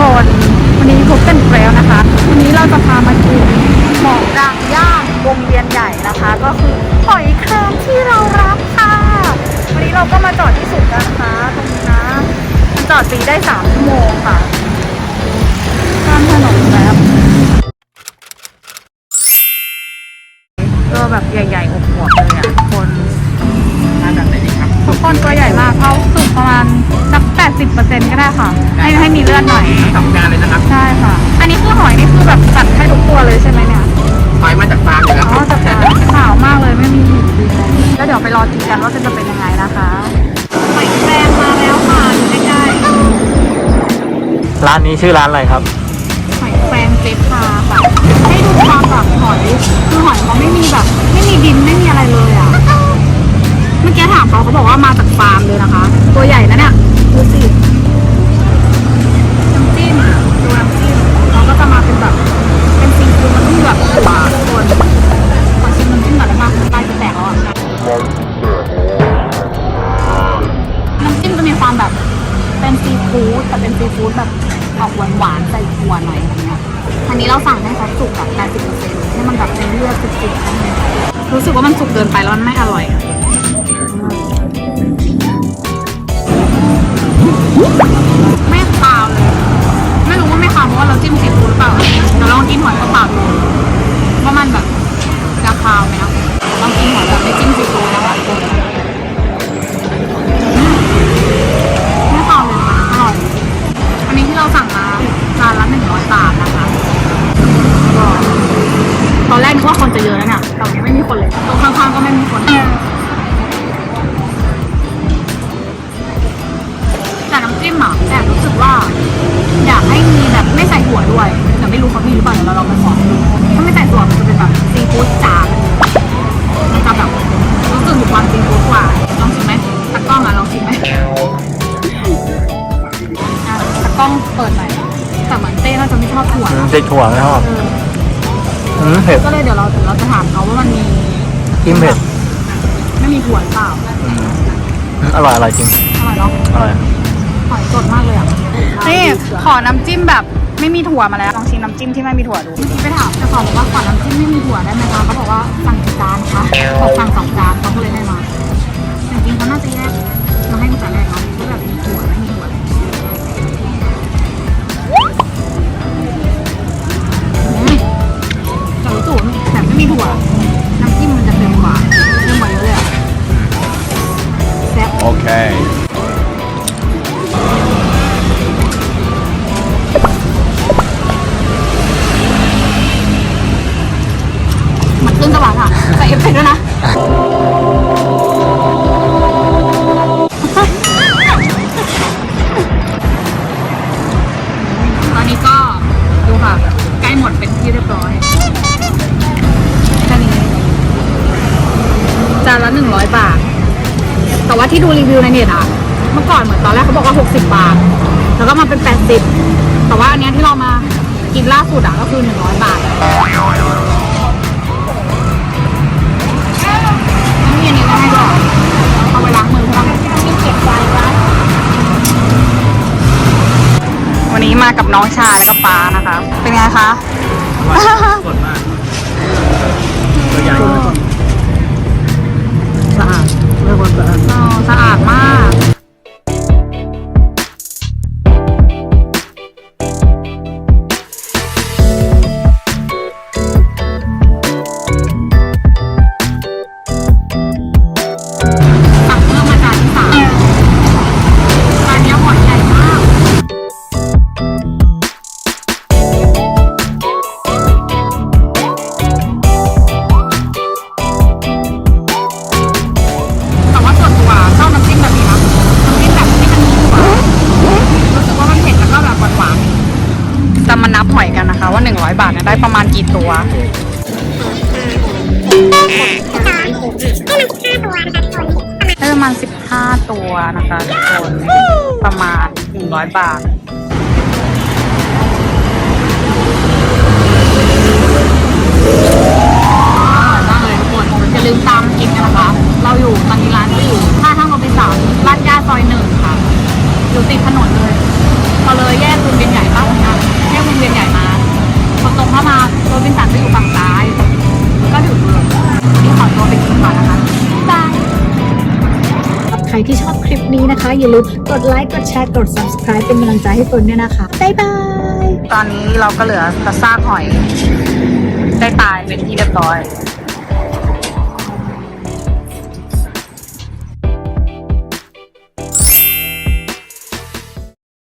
คน วันนี้พบกันอีกแล้วนะคะ วันนี้เราจะพามากินหมอกดังย่างวงเวียนใหญ่นะคะ ก็คือหอยแครงที่เรารักค่ะ วันนี้เราก็มาจอดที่สุดแล้วนะคะ ตรงนี้นะมันจอดฟรีได้สามชั่วโมงค่ะข้ามถนนแล้วก็แบบใหญ่ๆอบอวบๆเลยอะทุกคนทานแบบไหนดีครับทุกคนตัวใหญ่มากเขาสุกประมาณสัก 80%ก็ได้ค่ะ ให้ให้มีเลือดหน่อย สองจานเลยนะครับใช่ค่ะ อันนี้คือหอยนี่คือแบบจัดให้ทุกตัวเลยใช่ไหมเนี่ย หอยมาจากฟาร์มเลยนะอ๋อจัดการขาวมากเลยไม่มีหินดีเลยแล้วเดี๋ยวไปรอกินกันว่าจะเป็นยังไงนะคะหอยแครงมาแล้วค่ะอยู่ใกล้ร้านนี้ชื่อร้านอะไรครับ ๆหอยแครงเจ๊พาค่ะให้ดูความแบบหอยคือหอยเขาไม่มีแบบ ไม่มีดินไม่มีอะไรเลยอะ เมื่อกี้ถามเขาเขาบอกว่ามาจากฟาร์มเลยนะคะ ตัวใหญ่นะเนี่ย ดูสิน้ำจิ้มดูน้ำจิ้มเขาก็จะมาเป็นแบบ เป็นซีฟู้ดมันต้องแบบหวานคนขอชิมน้ำจิ้มหน่อยได้ไหมลายจะแตกแล้วอะน้ำจิ้มจะมีความแบบ เป็นซีฟู้ดแต่เป็นซีฟู้ดแบบออกหวานๆใส่ถั่วหน่อยอะไรเงี้ยอันนี้เราสั่งให้เขาสุกแบบ80%ให้มันแบบเป็นเลือดสุกๆรู้สึกว่ามันสุกเกินไปแล้วมันไม่อร่อย ไม่คาวเมีหรือเปล่าเดี๋ยวเราลองไปขอดูถ้าไม่ใส่ถั่วมันจะเป็นแบบซีฟู้ดจ๋ามันจะแบบรู้สึกถึงความซีฟู้ดกว่าลองชิมไหมตะกล้องอะลองชิมไหมอะตะกล้องเปิดหน่อยแต่เหมือนเต้น่าจะไม่ชอบถั่วนะเด็กถั่วไหมครับเอออืมเผ็ดก็เลยเดี๋ยวเราเดี๋ยวเราจะถามเขาว่ามันมีกินเผ็ดไม่มีถั่วหรือเปล่าอืมอร่อยอร่อยจริงอร่อยเนาะอร่อยหอยสดมากเลยอะนี่ขอน้ำจิ้มแบบ ไม่มีถั่วมาแล้วลองชิมน้ำจิ้มที่ไม่มีถั่วดูไปถามเจ้าของบอกว่าขอน้ำจิ้มไม่มีถั่วได้ไหมคะเขาบอกว่าสั่งกี่จานคะบอกสั่งสองจานเขาก็เลยให้มาแต่จริงเขาน่าจะแยกมาให้ตั้งแต่แรกเนาะว่าแบบมีถั่วไม่มีถั่วอืมแต่รู้สึกว่าแบบไม่มีถั่วน้ำจิ้มมันจะเค็มกว่าเค็มกว่าเยอะเลยอะแซ่บโเคมันขึ้นจังหวะค่ะใส่เอฟเฟกต์ด้วยนะตอนนี้ก็ดูค่ะใกล้หมดเป็นที่เรียบร้อยแค่นี้จานละหนึ่งร้อยบาท แต่ว่าที่ดูรีวิวในเน็ตอะเมื่อก่อนเหมือนตอนแรกเขาบอกว่าหกสิบบาท แล้วก็มาเป็นแปดสิบแต่ว่าอันเนี้ยที่เรามากินล่าสุดอะก็คือหนึ่งร้อยบาท กับน้องชายแล้วก็ป้านะคะ เป็นไงคะสดมากตัวใหญ่สะอาดเรียกว่าสะอาดสะอาดมาก นี่ยได้ประมาณกี่ตัวได้ประมาณ15ตัวนะคะทุกคนประมาณ100บาทอร่อยมากเลยทุกคนอย่าลืมตามกินกันนะคะ เราอยู่ตอนนี้ร้านก็อยู่ท่าทางรถไฟสามลาดย่าซอยหนึ่งค่ะ อยู่ติดถนนเลย พอเลยแยกคุณเป็นใหญ่มา ตรงเข้ามาโรบินสันจะอยู่ฝั่งซ้าย ก็ถึงเลยนี่ขอตัวไปกินก่อนนะคะบายใครที่ชอบคลิปนี้นะคะ อย่าลืมกดไลค์กดแชร์กด subscribe เป็นกำลังใจให้ตนด้วยนะคะบ๊ายบายตอนนี้เราก็เหลือแต่ซาหอย ได้ตายเป็นที่เรียบร้อย